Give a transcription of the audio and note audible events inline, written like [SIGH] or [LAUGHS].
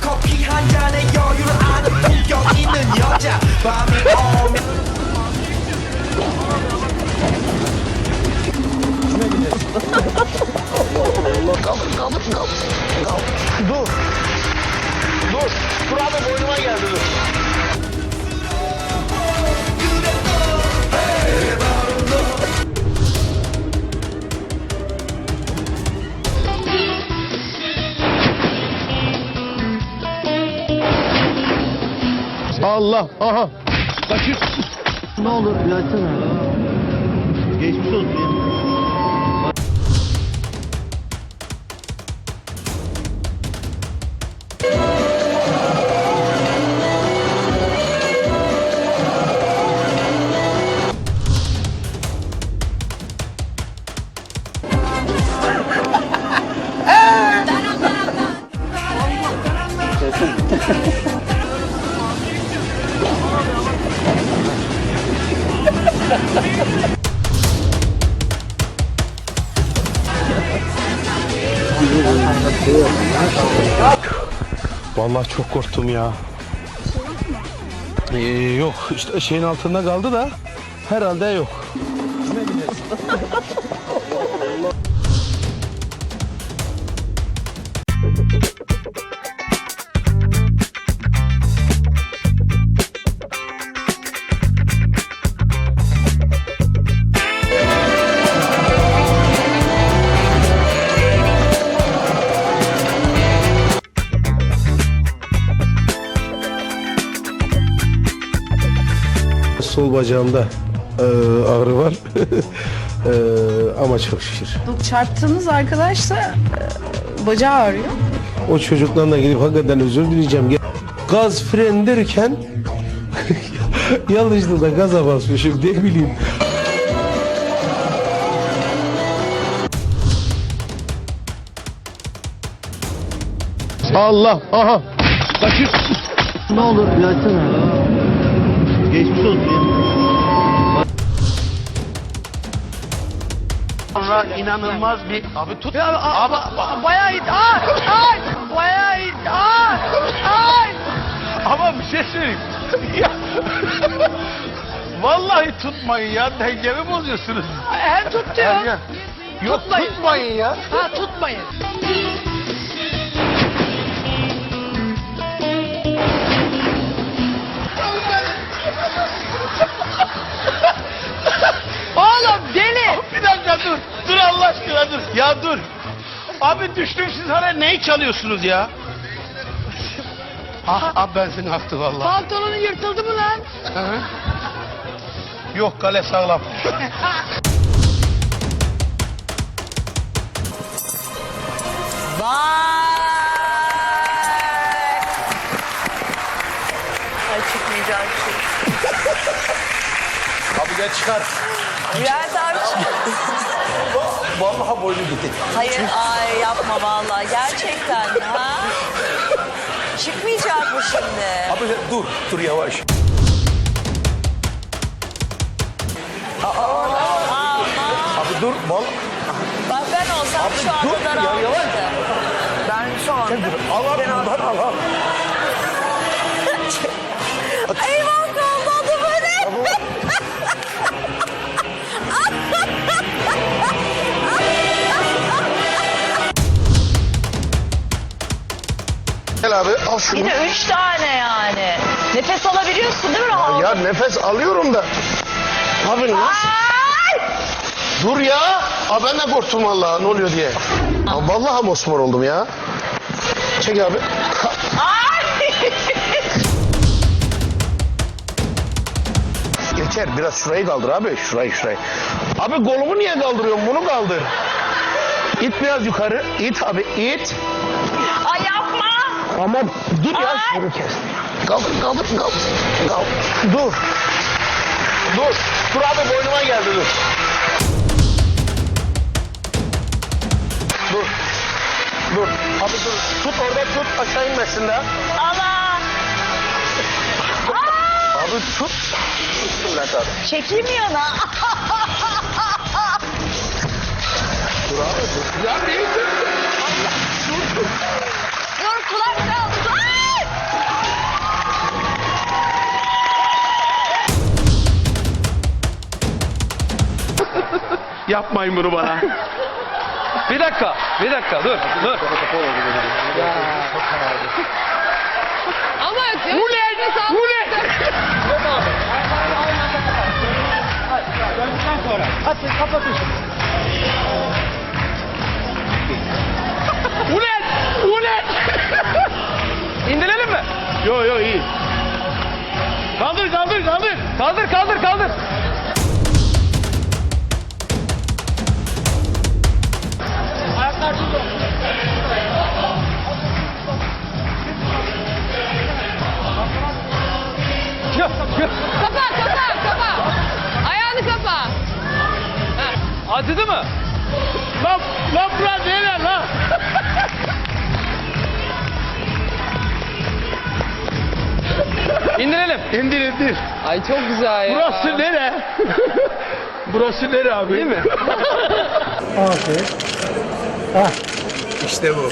커피 한 잔에 여유를 아는 품격 있는 여자. 밤이 오면 Allah. Aha. Kaçır. Ne olur bir açsana. Geçmiş olsun Vallahi çok korktum ya. Ee, yok işte şeyin altında kaldı da herhalde yok. Sol bacağımda e, ağrı var. [LAUGHS] E, ama çok şükür. Çarptığınız arkadaş da e, bacağı ağrıyor. O çocuklarla gidip hakikaten özür dileyeceğim. Gaz fren derken [LAUGHS] yanlışlıkla gaza basmışım ne bileyim. Allah aha kaçır. Ne olur bir açsana. Geçmiş olsun Sonra inanılmaz bir... Abi tut. Ya, a- ba- bayağı iyi. Ay, ay, bayağı iyi. Ay, ay. Ama bir şey söyleyeyim. ya. Vallahi tutmayın ya. Dengemi bozuyorsunuz. Hem tut diyor. Ya. Yok Tutmayın. tutmayın ya. Ha tutmayın. Ya dur. Abi düştüm siz hala neyi çalıyorsunuz ya? ah, abi ben seni aktı vallahi. Pantolonun yırtıldı mı lan? Hı? Yok kale sağlam. Ay çıkmayacak şey. Abi gel çıkar. Vallahi boynu gitti. Hayır ay yapma vallahi gerçekten ha. Çıkmayacak mı şimdi? Abi dur. Dur yavaş. Abi dur. Vallahi. Bak ben olsam şu anda dur, ya, daralmıştım. yavaş. Ben şu anda Al al buradan al al. Gel abi al şunu. Bir de üç tane yani. Nefes alabiliyorsun değil mi rahat? Ya nefes alıyorum da. Abi nasıl? Dur ya. Aa, ben de korktum vallahi ne oluyor diye. Aa, vallahi mosmor oldum ya. Çek abi. Geçer biraz şurayı kaldır abi. Şurayı şurayı. Abi kolumu niye kaldırıyorsun? Bunu kaldır. İt biraz yukarı. İt abi it. Ay. Ama dur ya şunu kes. Kaldır kaldır kaldır. kaldır. Dur. Dur. Dur abi boynuma geldi dur. Dur. Dur. Abi dur. Tut orada tut aşağı inmesin de. Allah. Abi tut. Tut Bülent abi. Çekeyim yana. Dur abi dur. Ya niye dur? Dur kulak çaldı. Ay! Yapmayın bunu bana. bir dakika, bir dakika dur, dur. Ama bu ne? Bu ne? Döndükten sonra. Atın kapatın. Yo yo iyi. Kaldır kaldır kaldır. Kaldır, kaldır, kaldır. Yok, yok. Kapa kapa kapa. Ayağını kapa. Acıdı mı? Lan lan bura nere lan? [LAUGHS] İndirelim. İndir indir. Ay çok güzel ya. Burası nere? [LAUGHS] Burası nere abi? Değil mi? [LAUGHS] İşte bu.